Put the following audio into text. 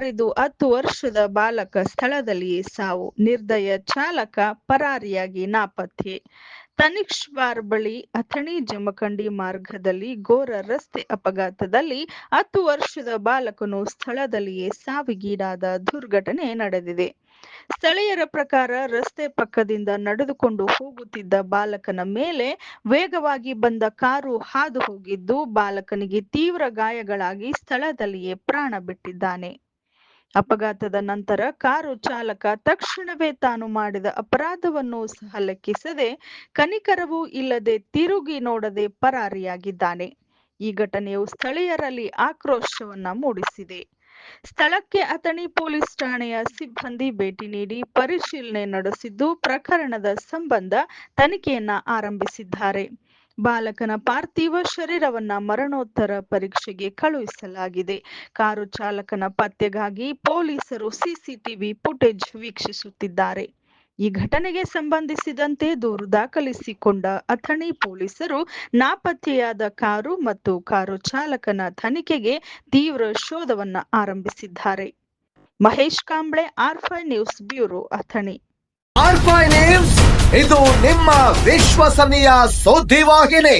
ಹರಿದು ಹತ್ತು ವರ್ಷದ ಬಾಲಕ ಸ್ಥಳದಲ್ಲಿಯೇ ಸಾವು. ನಿರ್ದಯ ಚಾಲಕ ಪರಾರಿಯಾಗಿ ನಾಪತ್ತೆ. ತನಿಷ್ವಾರ್ ಬಳಿ ಅಥಣಿ ಜಮಖಂಡಿ ಮಾರ್ಗದಲ್ಲಿ ಘೋರ ರಸ್ತೆ ಅಪಘಾತದಲ್ಲಿ ಹತ್ತು ವರ್ಷದ ಬಾಲಕನು ಸ್ಥಳದಲ್ಲಿಯೇ ಸಾವಿಗೀಡಾದ ದುರ್ಘಟನೆ ನಡೆದಿದೆ. ಸ್ಥಳೀಯರ ಪ್ರಕಾರ ರಸ್ತೆ ಪಕ್ಕದಿಂದ ನಡೆದುಕೊಂಡು ಹೋಗುತ್ತಿದ್ದ ಬಾಲಕನ ಮೇಲೆ ವೇಗವಾಗಿ ಬಂದ ಕಾರು ಹಾದು ಹೋಗಿದ್ದು, ಬಾಲಕನಿಗೆ ತೀವ್ರ ಗಾಯಗಳಾಗಿ ಸ್ಥಳದಲ್ಲಿಯೇ ಪ್ರಾಣ ಬಿಟ್ಟಿದ್ದಾನೆ. ಅಪಘಾತದ ನಂತರ ಕಾರು ಚಾಲಕ ತಕ್ಷಣವೇ ತಾನು ಮಾಡಿದ ಅಪರಾಧವನ್ನು ಸಹ ಲೆಕ್ಕಿಸದೆ ಕನಿಕರವೂ ಇಲ್ಲದೆ ತಿರುಗಿ ನೋಡದೆ ಪರಾರಿಯಾಗಿದ್ದಾನೆ. ಈ ಘಟನೆಯು ಸ್ಥಳೀಯರಲ್ಲಿ ಆಕ್ರೋಶವನ್ನ ಮೂಡಿಸಿದೆ. ಸ್ಥಳಕ್ಕೆ ಅಥಣಿ ಪೊಲೀಸ್ ಠಾಣೆಯ ಸಿಬ್ಬಂದಿ ಭೇಟಿ ನೀಡಿ ಪರಿಶೀಲನೆ ನಡೆಸಿದ್ದು ಪ್ರಕರಣದ ಸಂಬಂಧ ತನಿಖೆಯನ್ನ ಆರಂಭಿಸಿದ್ದಾರೆ. ಬಾಲಕನ ಪಾರ್ಥಿವ ಶರೀರವನ್ನ ಮರಣೋತ್ತರ ಪರೀಕ್ಷೆಗೆ ಕಳುಹಿಸಲಾಗಿದೆ. ಕಾರು ಚಾಲಕನ ಪತ್ತೆಗಾಗಿ ಪೊಲೀಸರು ಸಿಸಿಟಿವಿ ಫುಟೇಜ್ ವೀಕ್ಷಿಸುತ್ತಿದ್ದಾರೆ. ಈ ಘಟನೆಗೆ ಸಂಬಂಧಿಸಿದಂತೆ ದೂರು ದಾಖಲಿಸಿಕೊಂಡ ಅಥಣಿ ಪೊಲೀಸರು ನಾಪತ್ತೆಯಾದ ಕಾರು ಮತ್ತು ಕಾರು ಚಾಲಕನ ತನಿಖೆಗೆ ತೀವ್ರ ಶೋಧವನ್ನ ಆರಂಭಿಸಿದ್ದಾರೆ. Mahesh Kamble, R Fi news bureau, Athani. RFi news ಇದು ನಿಮ್ಮ ವಿಶ್ವಸನೀಯ ಸುದ್ದಿವಾಹಿನಿ